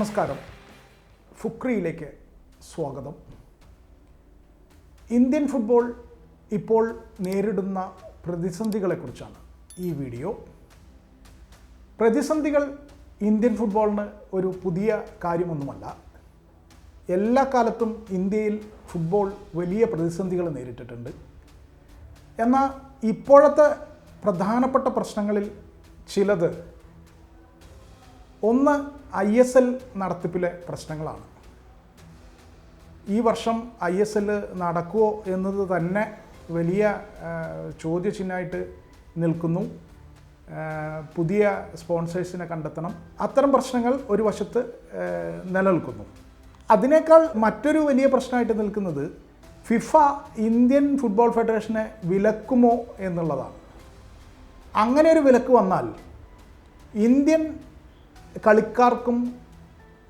നമസ്കാരം. ഫുക്രിയിലേക്ക് സ്വാഗതം. Indian football ഇപ്പോൾ നേരിടുന്ന പ്രതിസന്ധികളെക്കുറിച്ചാണ് ഈ വീഡിയോ. പ്രതിസന്ധികൾ ഇന്ത്യൻ ഫുട്ബോളിന് ഒരു പുതിയ കാര്യമൊന്നുമല്ല. എല്ലാ കാലത്തും ഇന്ത്യയിൽ ഫുട്ബോൾ വലിയ പ്രതിസന്ധികൾ നേരിട്ടിട്ടുണ്ട്. എന്നാൽ ഇപ്പോഴത്തെ പ്രധാനപ്പെട്ട പ്രശ്നങ്ങളിൽ ചിലത് ഒന്ന് ഐ എസ് എൽ നടത്തിപ്പിലെ പ്രശ്നങ്ങളാണ്. ഈ വർഷം ഐ എസ് എൽ നടക്കുമോ എന്നത് തന്നെ വലിയ ചോദ്യചിഹ്നമായിട്ട് നിൽക്കുന്നു. പുതിയ സ്പോൺസേഴ്സിനെ കണ്ടെത്തണം. അത്തരം പ്രശ്നങ്ങൾ ഒരു വശത്ത് നിലനിൽക്കുന്നു. അതിനേക്കാൾ മറ്റൊരു വലിയ പ്രശ്നമായിട്ട് നിൽക്കുന്നത് ഫിഫ ഇന്ത്യൻ ഫുട്ബോൾ ഫെഡറേഷനെ വിലക്കുമോ എന്നുള്ളതാണ്. അങ്ങനെ ഒരു വിലക്ക് വന്നാൽ ഇന്ത്യൻ കളിക്കാർക്കും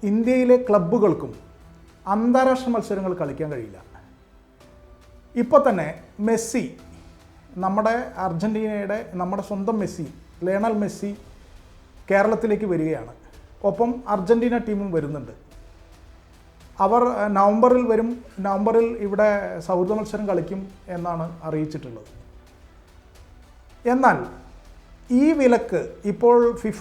ഇന്ത്യയിലെ ക്ലബ്ബുകൾക്കും അന്താരാഷ്ട്ര മത്സരങ്ങൾ കളിക്കാൻ കഴിയില്ല. ഇപ്പോൾ തന്നെ മെസ്സി നമ്മുടെ അർജന്റീനയുടെ നമ്മുടെ സ്വന്തം മെസ്സി ലേണൽ മെസ്സി കേരളത്തിലേക്ക് വരികയാണ്. ഒപ്പം അർജന്റീന ടീമും വരുന്നുണ്ട്. അവർ നവംബറിൽ വരും. നവംബറിൽ ഇവിടെ സൗഹൃദ മത്സരം കളിക്കും എന്നാണ് അറിയിച്ചിട്ടുള്ളത്. എന്നാൽ ഈ വിലക്ക് ഇപ്പോൾ ഫിഫ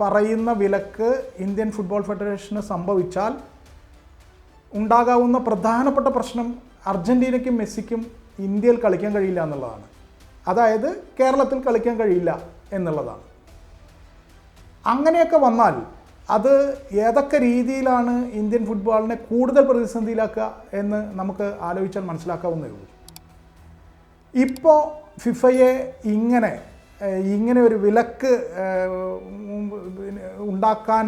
പറയുന്ന വിലക്ക് ഇന്ത്യൻ ഫുട്ബോൾ ഫെഡറേഷന് സംഭവിച്ചാൽ ഉണ്ടാകാവുന്ന പ്രധാനപ്പെട്ട പ്രശ്നം അർജന്റീനയ്ക്കും മെസ്സിക്കും ഇന്ത്യയിൽ കളിക്കാൻ കഴിയില്ല എന്നുള്ളതാണ്. അതായത് കേരളത്തിൽ കളിക്കാൻ കഴിയില്ല എന്നുള്ളതാണ്. അങ്ങനെയൊക്കെ വന്നാൽ അത് ഏതൊക്കെ രീതിയിലാണ് ഇന്ത്യൻ ഫുട്ബോളിനെ കൂടുതൽ പ്രതിസന്ധിയിലാക്കുക എന്ന് നമുക്ക് ആലോചിച്ചാൽ മനസ്സിലാക്കാവുന്നേ ഉള്ളൂ. ഇപ്പോൾ ഫിഫയെ ഇങ്ങനെ ഇങ്ങനെ ഒരു വിലക്ക് ഉണ്ടാക്കാൻ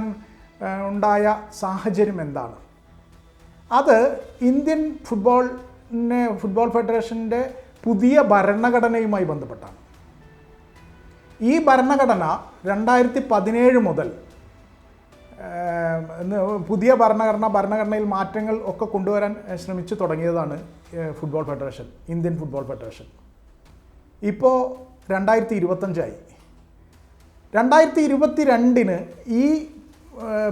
ഉണ്ടായ സാഹചര്യം എന്താണ്? അത് ഇന്ത്യൻ ഫുട്ബോളിനെ ഫുട്ബോൾ ഫെഡറേഷന്റെ പുതിയ ഭരണഘടനയുമായി ബന്ധപ്പെട്ടാണ്. ഈ ഭരണഘടന രണ്ടായിരത്തി പതിനേഴ് മുതൽ പുതിയ ഭരണഘടന ഭരണഘടനയിൽ മാറ്റങ്ങൾ ഒക്കെ കൊണ്ടുവരാൻ ശ്രമിച്ചു തുടങ്ങിയതാണ് football federation Indian football federation. ഇപ്പോൾ രണ്ടായിരത്തി ഇരുപത്തഞ്ചായി രണ്ടായിരത്തി ഇരുപത്തി രണ്ടിന് ഈ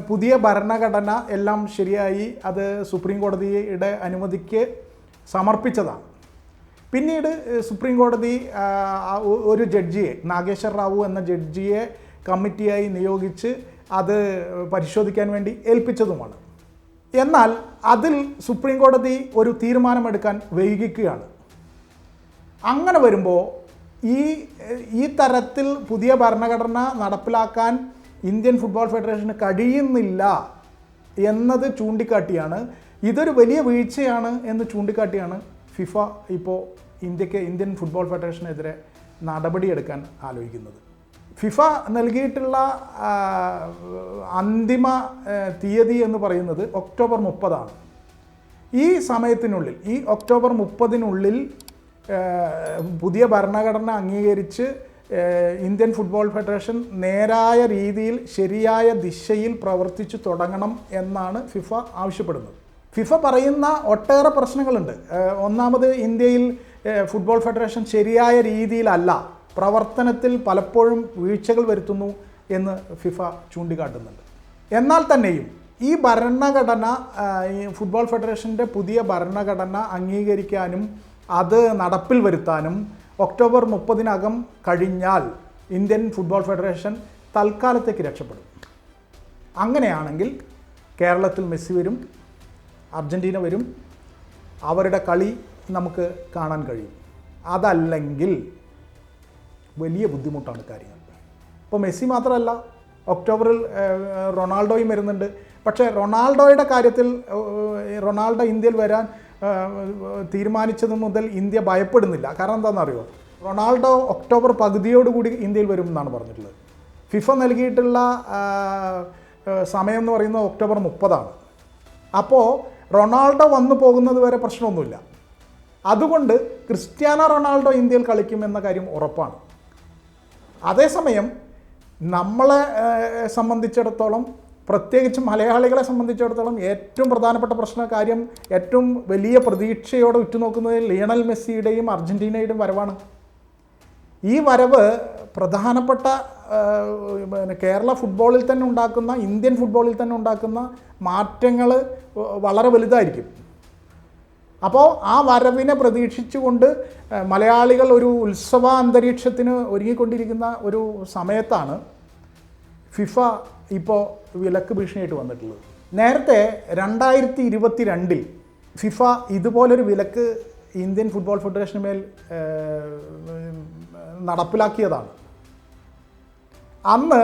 പുതിയ ഭരണഘടന എല്ലാം ശരിയായി അത് സുപ്രീം കോടതിയുടെ അനുമതിക്ക് സമർപ്പിച്ചതാണ്. പിന്നീട് സുപ്രീം കോടതി ഒരു ജഡ്ജിയെ നാഗേശ്വർ റാവു എന്ന ജഡ്ജിയെ കമ്മിറ്റിയായി നിയോഗിച്ച് അത് പരിശോധിക്കാൻ വേണ്ടി ഏൽപ്പിച്ചതുമാണ്. എന്നാൽ അതിൽ സുപ്രീം കോടതി ഒരു തീരുമാനമെടുക്കാൻ വൈകിക്കുകയാണ്. അങ്ങനെ വരുമ്പോൾ ഈ ഈ തരത്തിൽ പുതിയ ഭരണഘടന നടപ്പിലാക്കാൻ ഇന്ത്യൻ ഫുട്ബോൾ ഫെഡറേഷന് കഴിയുന്നില്ല എന്നത് ചൂണ്ടിക്കാട്ടിയാണ്. ഇതൊരു വലിയ വീഴ്ചയാണ് എന്ന് ചൂണ്ടിക്കാട്ടിയാണ് ഫിഫ ഇപ്പോൾ ഇന്ത്യയ്ക്ക് ഇന്ത്യൻ ഫുട്ബോൾ ഫെഡറേഷനെതിരെ നടപടിയെടുക്കാൻ ആലോചിക്കുന്നത്. ഫിഫ നൽകിയിട്ടുള്ള അന്തിമ തീയതി എന്ന് പറയുന്നത് ഒക്ടോബർ മുപ്പതാണ്. ഈ സമയത്തിനുള്ളിൽ ഈ ഒക്ടോബർ മുപ്പതിനുള്ളിൽ പുതിയ ഭരണഘടന അംഗീകരിച്ച് ഇന്ത്യൻ ഫുട്ബോൾ ഫെഡറേഷൻ നേരായ രീതിയിൽ ശരിയായ ദിശയിൽ പ്രവർത്തിച്ചു തുടങ്ങണം എന്നാണ് ഫിഫ ആവശ്യപ്പെടുന്നത്. ഫിഫ പറയുന്ന ഒട്ടേറെ പ്രശ്നങ്ങളുണ്ട്. ഒന്നാമത് ഇന്ത്യയിൽ ഫുട്ബോൾ ഫെഡറേഷൻ ശരിയായ രീതിയിലല്ല പ്രവർത്തനത്തിൽ പലപ്പോഴും വീഴ്ചകൾ വരുത്തുന്നു എന്ന് ഫിഫ ചൂണ്ടിക്കാട്ടുന്നുണ്ട്. എന്നാൽ തന്നെയും ഈ ഭരണഘടന ഫുട്ബോൾ ഫെഡറേഷന്റെ പുതിയ ഭരണഘടന അംഗീകരിക്കാനും അത് നടപ്പിൽ വരുത്താനും ഒക്ടോബർ മുപ്പതിനകം കഴിഞ്ഞാൽ ഇന്ത്യൻ ഫുട്ബോൾ ഫെഡറേഷൻ തൽക്കാലത്തേക്ക് രക്ഷപ്പെടും. അങ്ങനെയാണെങ്കിൽ കേരളത്തിൽ മെസ്സി വരും അർജന്റീന വരും അവരുടെ കളി നമുക്ക് കാണാൻ കഴിയും. അതല്ലെങ്കിൽ വലിയ ബുദ്ധിമുട്ടാണ് കാര്യങ്ങൾ. ഇപ്പോൾ മെസ്സി മാത്രമല്ല ഒക്ടോബറിൽ റൊണാൾഡോയും വരുന്നുണ്ട്. പക്ഷേ റൊണാൾഡോയുടെ കാര്യത്തിൽ റൊണാൾഡോ ഇന്ത്യയിൽ വരാൻ തീരുമാനിച്ചത് മുതൽ ഇന്ത്യ ഭയപ്പെടുന്നില്ല. കാരണം എന്താണെന്നറിയോ? റൊണാൾഡോ ഒക്ടോബർ പകുതിയോടുകൂടി ഇന്ത്യയിൽ വരും എന്നാണ് പറഞ്ഞിട്ടുള്ളത്. ഫിഫ നൽകിയിട്ടുള്ള സമയം എന്ന് പറയുന്നത് ഒക്ടോബർ മുപ്പതാണ്. അപ്പോൾ റൊണാൾഡോ വന്നു പോകുന്നത് വരെ പ്രശ്നമൊന്നുമില്ല. അതുകൊണ്ട് ക്രിസ്ത്യാനോ റൊണാൾഡോ ഇന്ത്യയിൽ കളിക്കും എന്ന കാര്യം ഉറപ്പാണ്. അതേസമയം നമ്മളെ സംബന്ധിച്ചിടത്തോളം പ്രത്യേകിച്ച് മലയാളികളെ സംബന്ധിച്ചിടത്തോളം ഏറ്റവും പ്രധാനപ്പെട്ട പ്രശ്ന കാര്യം ഏറ്റവും വലിയ പ്രതീക്ഷയോടെ ഉറ്റുനോക്കുന്നത് ലിയണൽ മെസ്സിയുടെയും അർജന്റീനയുടെയും വരവാണ്. ഈ വരവ് പ്രധാനപ്പെട്ട പിന്നെ കേരള ഫുട്ബോളിൽ തന്നെ ഉണ്ടാക്കുന്ന ഇന്ത്യൻ ഫുട്ബോളിൽ തന്നെ ഉണ്ടാക്കുന്ന മാറ്റങ്ങൾ വളരെ വലുതായിരിക്കും. അപ്പോൾ ആ വരവിനെ പ്രതീക്ഷിച്ചുകൊണ്ട് മലയാളികൾ ഒരു ഉത്സവ അന്തരീക്ഷത്തിന് ഒരുങ്ങിക്കൊണ്ടിരിക്കുന്ന ഒരു സമയത്താണ് ഫിഫ ഇപ്പോൾ വിലക്ക് ഭീഷണിയായിട്ട് വന്നിട്ടുള്ളത്. നേരത്തെ രണ്ടായിരത്തി ഇരുപത്തി രണ്ടിൽ ഫിഫ ഇതുപോലൊരു വിലക്ക് ഇന്ത്യൻ ഫുട്ബോൾ ഫെഡറേഷന് മേൽ നടപ്പിലാക്കിയതാണ്. അന്ന്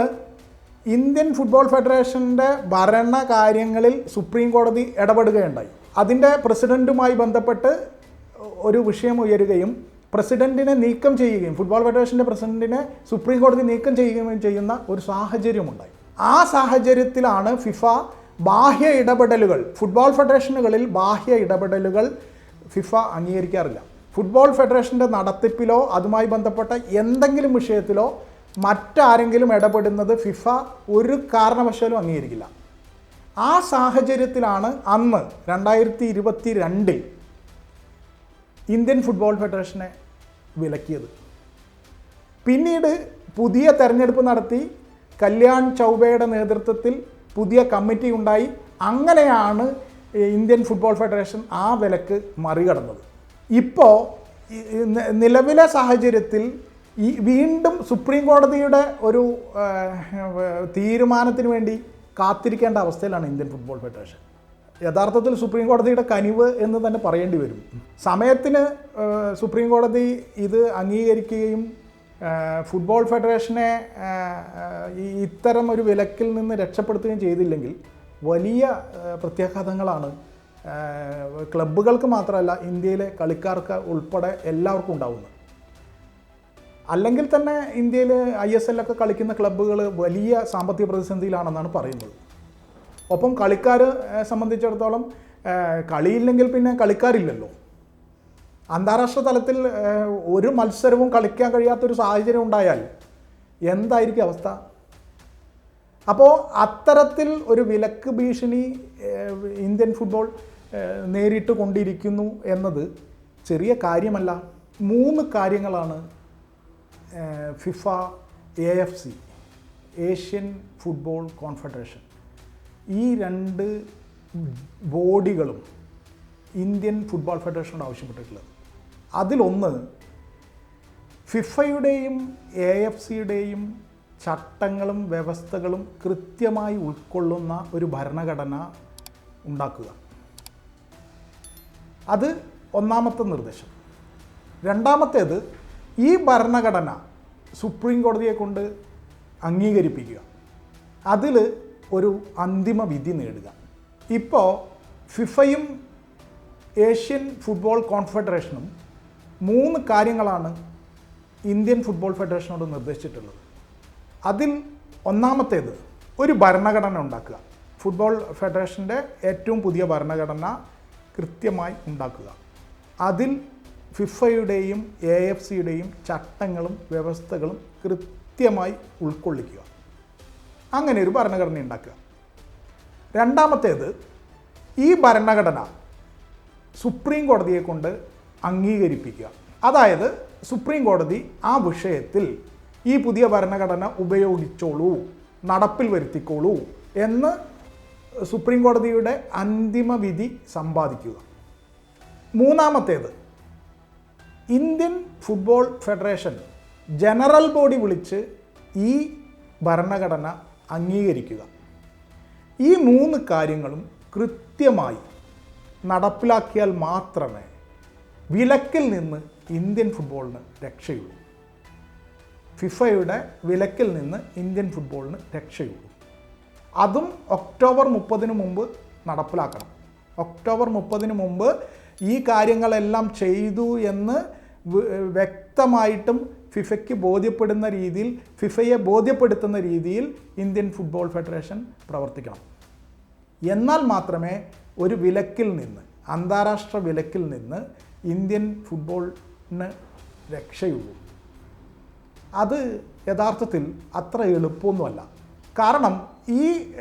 ഇന്ത്യൻ ഫുട്ബോൾ ഫെഡറേഷന്റെ ഭരണകാര്യങ്ങളിൽ സുപ്രീം കോടതി ഇടപെടുകയുണ്ടായി. അതിന്റെ പ്രസിഡന്റുമായി ബന്ധപ്പെട്ട് ഒരു വിഷയം ഉയരുകയും പ്രസിഡന്റിനെ നീക്കം ചെയ്യുകയും ഫുട്ബോൾ ഫെഡറേഷന്റെ പ്രസിഡന്റിനെ സുപ്രീം കോടതി നീക്കം ചെയ്യുകയും ചെയ്യുന്ന ഒരു സാഹചര്യമുണ്ടായി. ആ സാഹചര്യത്തിലാണ് ഫിഫ ബാഹ്യ ഇടപെടലുകൾ ഫുട്ബോൾ ഫെഡറേഷനുകളിൽ ബാഹ്യ ഇടപെടലുകൾ ഫിഫ അംഗീകരിക്കാറില്ല. ഫുട്ബോൾ ഫെഡറേഷന്റെ നടത്തിപ്പിലോ അതുമായി ബന്ധപ്പെട്ട എന്തെങ്കിലും വിഷയത്തിലോ മറ്റാരെങ്കിലും ഇടപെടുന്നത് ഫിഫ ഒരു കാരണവശാലും അംഗീകരിക്കില്ല. ആ സാഹചര്യത്തിലാണ് അന്ന് രണ്ടായിരത്തി ഇരുപത്തി രണ്ടിൽ ഇന്ത്യൻ ഫുട്ബോൾ ഫെഡറേഷനെ വിലക്കിയത്. പിന്നീട് പുതിയ തെരഞ്ഞെടുപ്പ് നടത്തി കല്യാൺ ചൗബയുടെ നേതൃത്വത്തിൽ പുതിയ കമ്മിറ്റി ഉണ്ടായി. അങ്ങനെയാണ് ഇന്ത്യൻ ഫുട്ബോൾ ഫെഡറേഷൻ ആ വിലക്ക് മറികടന്നത്. ഇപ്പോൾ നിലവിലെ സാഹചര്യത്തിൽ ഈ വീണ്ടും സുപ്രീം കോടതിയുടെ ഒരു തീരുമാനത്തിന് വേണ്ടി കാത്തിരിക്കേണ്ട അവസ്ഥയിലാണ് ഇന്ത്യൻ ഫുട്ബോൾ ഫെഡറേഷൻ. യഥാർത്ഥത്തിൽ സുപ്രീം കോടതിയുടെ കനിവ് എന്ന് തന്നെ പറയേണ്ടി വരും. സമയത്തിന് സുപ്രീം കോടതി ഇത് അംഗീകരിക്കുകയും ഫുട്ബോൾ ഫെഡറേഷനെ ഇത്തരം ഒരു വിലക്കിൽ നിന്ന് രക്ഷപ്പെടുത്തുകയും ചെയ്തില്ലെങ്കിൽ വലിയ പ്രത്യാഘാതങ്ങളാണ് ക്ലബ്ബുകൾക്ക് മാത്രമല്ല ഇന്ത്യയിലെ കളിക്കാർക്ക് ഉൾപ്പെടെ എല്ലാവർക്കും ഉണ്ടാവുന്നത്. അല്ലെങ്കിൽ തന്നെ ഇന്ത്യയിൽ ഐ എസ് എല്ലൊക്കെ കളിക്കുന്ന ക്ലബ്ബുകൾ വലിയ സാമ്പത്തിക പ്രതിസന്ധിയിലാണെന്നാണ് പറയുന്നത്. ഒപ്പം കളിക്കാർ സംബന്ധിച്ചിടത്തോളം കളിയില്ലെങ്കിൽ പിന്നെ കളിക്കാരില്ലല്ലോ. അന്താരാഷ്ട്ര തലത്തിൽ ഒരു മത്സരവും കളിക്കാൻ കഴിയാത്തൊരു സാഹചര്യം ഉണ്ടായാൽ എന്തായിരിക്കും അവസ്ഥ? അപ്പോൾ അത്തരത്തിൽ ഒരു വിലക്ക് ഭീഷണി ഇന്ത്യൻ ഫുട്ബോൾ നേരിട്ട് കൊണ്ടിരിക്കുന്നു എന്നത് ചെറിയ കാര്യമല്ല. മൂന്ന് കാര്യങ്ങളാണ് FIFA A F C Asian football confederation. ഈ രണ്ട് ബോഡികളും ഇന്ത്യൻ ഫുട്ബോൾ ഫെഡറേഷനോട് ആവശ്യപ്പെട്ടിട്ടുള്ളത്. അതിലൊന്ന് ഫിഫയുടെയും എ എഫ് സിയുടെയും ചട്ടങ്ങളും വ്യവസ്ഥകളും കൃത്യമായി ഉൾക്കൊള്ളുന്ന ഒരു ഭരണഘടന ഉണ്ടാക്കുക. അത് ഒന്നാമത്തെ നിർദ്ദേശം. രണ്ടാമത്തേത് ഈ ഭരണഘടന സുപ്രീം കോടതിയെ കൊണ്ട് അംഗീകരിപ്പിക്കുക. അതിൽ ഒരു അന്തിമ വിധി നേടുക. ഇപ്പോൾ ഫിഫയും ഏഷ്യൻ ഫുട്ബോൾ കോൺഫെഡറേഷനും മൂന്ന് കാര്യങ്ങളാണ് ഇന്ത്യൻ ഫുട്ബോൾ ഫെഡറേഷനോട് നിർദ്ദേശിച്ചിട്ടുള്ളത്. അതിൽ ഒന്നാമത്തേത് ഒരു ഭരണഘടന ഉണ്ടാക്കുക. ഫുട്ബോൾ ഫെഡറേഷന്റെ ഏറ്റവും പുതിയ ഭരണഘടന കൃത്യമായി ഉണ്ടാക്കുക. അതിൽ ഫിഫയുടെയും എ എഫ് സിയുടെയും ചട്ടങ്ങളും വ്യവസ്ഥകളും കൃത്യമായി ഉൾക്കൊള്ളിക്കുക. അങ്ങനെ ഒരു ഭരണഘടന ഉണ്ടാക്കുക. രണ്ടാമത്തേത് ഈ ഭരണഘടന സുപ്രീം കോടതിയെ കൊണ്ട് അംഗീകരിപ്പിക്കുക. അതായത് സുപ്രീം കോടതി ആ വിഷയത്തിൽ ഈ പുതിയ ഭരണഘടന ഉപയോഗിച്ചോളൂ നടപ്പിൽ വരുത്തിക്കോളൂ എന്ന് സുപ്രീം കോടതിയുടെ അന്തിമ വിധി സമ്പാദിക്കുക. മൂന്നാമത്തേത് Indian football federation general body വിളിച്ച് ഈ ഭരണഘടന അംഗീകരിക്കുക. ഈ മൂന്ന് കാര്യങ്ങളും കൃത്യമായി നടപ്പിലാക്കിയാൽ മാത്രമേ വിലക്കിൽ നിന്ന് ഇന്ത്യൻ ഫുട്ബോളിന് രക്ഷയുള്ളൂ. ഫിഫയുടെ വിലക്കിൽ നിന്ന് ഇന്ത്യൻ ഫുട്ബോളിന് രക്ഷയുള്ളൂ. അതും ഒക്ടോബർ മുപ്പതിന് മുമ്പ് നടപ്പിലാക്കണം. ഒക്ടോബർ മുപ്പതിന് മുമ്പ് ഈ കാര്യങ്ങളെല്ലാം ചെയ്തു എന്ന് വ്യക്തമായിട്ടും ഫിഫയ്ക്ക് ബോധ്യപ്പെടുന്ന രീതിയിൽ ഫിഫയെ ബോധ്യപ്പെടുത്തുന്ന രീതിയിൽ ഇന്ത്യൻ ഫുട്ബോൾ ഫെഡറേഷൻ പ്രവർത്തിക്കണം. എന്നാൽ മാത്രമേ ഒരു വിലക്കിൽ നിന്ന് അന്താരാഷ്ട്ര വിലക്കിൽ നിന്ന് ഇന്ത്യൻ ഫുട്ബോളിന് രക്ഷയുള്ളൂ. അത് യഥാർത്ഥത്തിൽ അത്ര എളുപ്പമൊന്നുമല്ല. കാരണം ഈ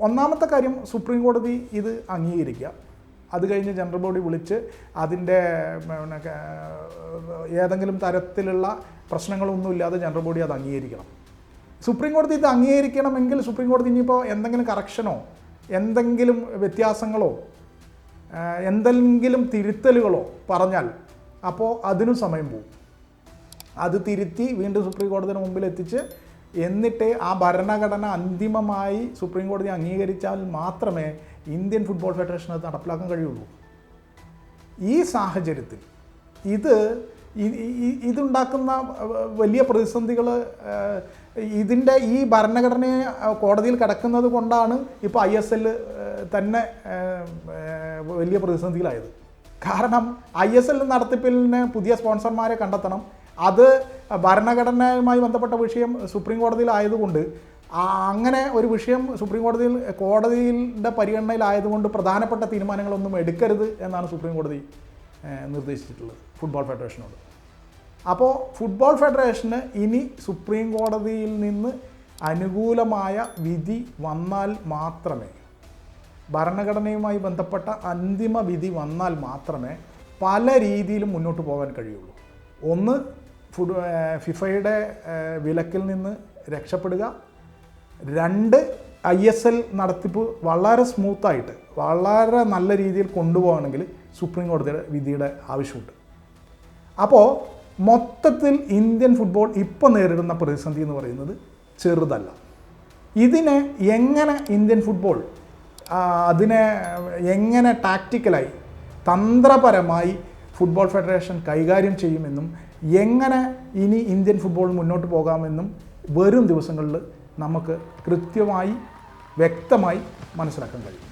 ഒന്നാമത്തെ കാര്യം സുപ്രീം കോടതി ഇത് അംഗീകരിക്കുക. അത് കഴിഞ്ഞ് ജനറൽ ബോഡി വിളിച്ച് അതിന്റെ ഏതെങ്കിലും തരത്തിലുള്ള പ്രശ്നങ്ങളൊന്നുമില്ലാതെ ജനറൽ ബോഡി അത് അംഗീകരിക്കണം. സുപ്രീം കോടതി ഇത് അംഗീകരിക്കണമെങ്കിൽ സുപ്രീം കോടതി ഇനിയിപ്പോൾ എന്തെങ്കിലും കറക്ഷനോ എന്തെങ്കിലും വ്യത്യാസങ്ങളോ എന്തെങ്കിലും തിരുത്തലുകളോ പറഞ്ഞാൽ അപ്പോൾ അതിനും സമയം പോകും. അത് തിരുത്തി വീണ്ടും സുപ്രീം കോടതിയുടെ മുമ്പിൽ എത്തിച്ച് എന്നിട്ട് ആ ഭരണഘടന അന്തിമമായി സുപ്രീം കോടതി അംഗീകരിച്ചാൽ മാത്രമേ ഇന്ത്യൻ ഫുട്ബോൾ ഫെഡറേഷൻ അത് നടപ്പിലാക്കാൻ കഴിയുള്ളൂ. ഈ സാഹചര്യത്തിൽ ഇത് ഇതുണ്ടാക്കുന്ന വലിയ പ്രതിസന്ധികൾ ഇതിന്റെ ഈ ഭരണഘടനയെ കോടതിയിൽ കിടക്കുന്നത് കൊണ്ടാണ് ഇപ്പോൾ ഐ എസ് എൽ തന്നെ വലിയ പ്രതിസന്ധിയിലായത്. കാരണം ഐ എസ് എൽ നടത്തിപ്പിന് പുതിയ സ്പോൺസർമാരെ കണ്ടെത്തണം. അത് ഭരണഘടനയുമായി ബന്ധപ്പെട്ട വിഷയം സുപ്രീം കോടതിയിലായതുകൊണ്ട് അങ്ങനെ ഒരു വിഷയം സുപ്രീം കോടതിയിൽ കോടതിയുടെ പരിഗണനയിലായതുകൊണ്ട് പ്രധാനപ്പെട്ട തീരുമാനങ്ങളൊന്നും എടുക്കരുത് എന്നാണ് സുപ്രീം കോടതി നിർദ്ദേശിച്ചിട്ടുള്ളത് ഫുട്ബോൾ ഫെഡറേഷനോട്. അപ്പോൾ ഫുട്ബോൾ ഫെഡറേഷന് ഇനി സുപ്രീം കോടതിയിൽ നിന്ന് അനുകൂലമായ വിധി വന്നാൽ മാത്രമേ ഭരണഘടനയുമായി ബന്ധപ്പെട്ട അന്തിമ വിധി വന്നാൽ മാത്രമേ പല രീതിയിലും മുന്നോട്ട് പോകാൻ കഴിയുള്ളൂ. ഒന്ന് ഫുട് ഫിഫയുടെ വിലക്കിൽ നിന്ന് രക്ഷപ്പെടുക. രണ്ട് ഐ എസ് എൽ നടത്തിപ്പ് വളരെ സ്മൂത്തായിട്ട് വളരെ നല്ല രീതിയിൽ കൊണ്ടുപോകണമെങ്കിൽ സുപ്രീം കോടതിയുടെ വിധിയുടെ ആവശ്യമുണ്ട്. അപ്പോൾ മൊത്തത്തിൽ ഇന്ത്യൻ ഫുട്ബോൾ ഇപ്പോൾ നേരിടുന്ന പ്രതിസന്ധി എന്ന് പറയുന്നത് ചെറുതല്ല. ഇതിനെ എങ്ങനെ ഇന്ത്യൻ ഫുട്ബോൾ അതിനെ എങ്ങനെ ടാക്റ്റിക്കലായി തന്ത്രപരമായി ഫുട്ബോൾ ഫെഡറേഷൻ കൈകാര്യം ചെയ്യുമെന്നും എങ്ങനെ ഇനി ഇന്ത്യൻ ഫുട്ബോൾ മുന്നോട്ട് പോകാമെന്നും വരും ദിവസങ്ങളിൽ നമുക്ക് കൃത്യമായി വ്യക്തമായി മനസ്സിലാക്കാൻ കഴിയും.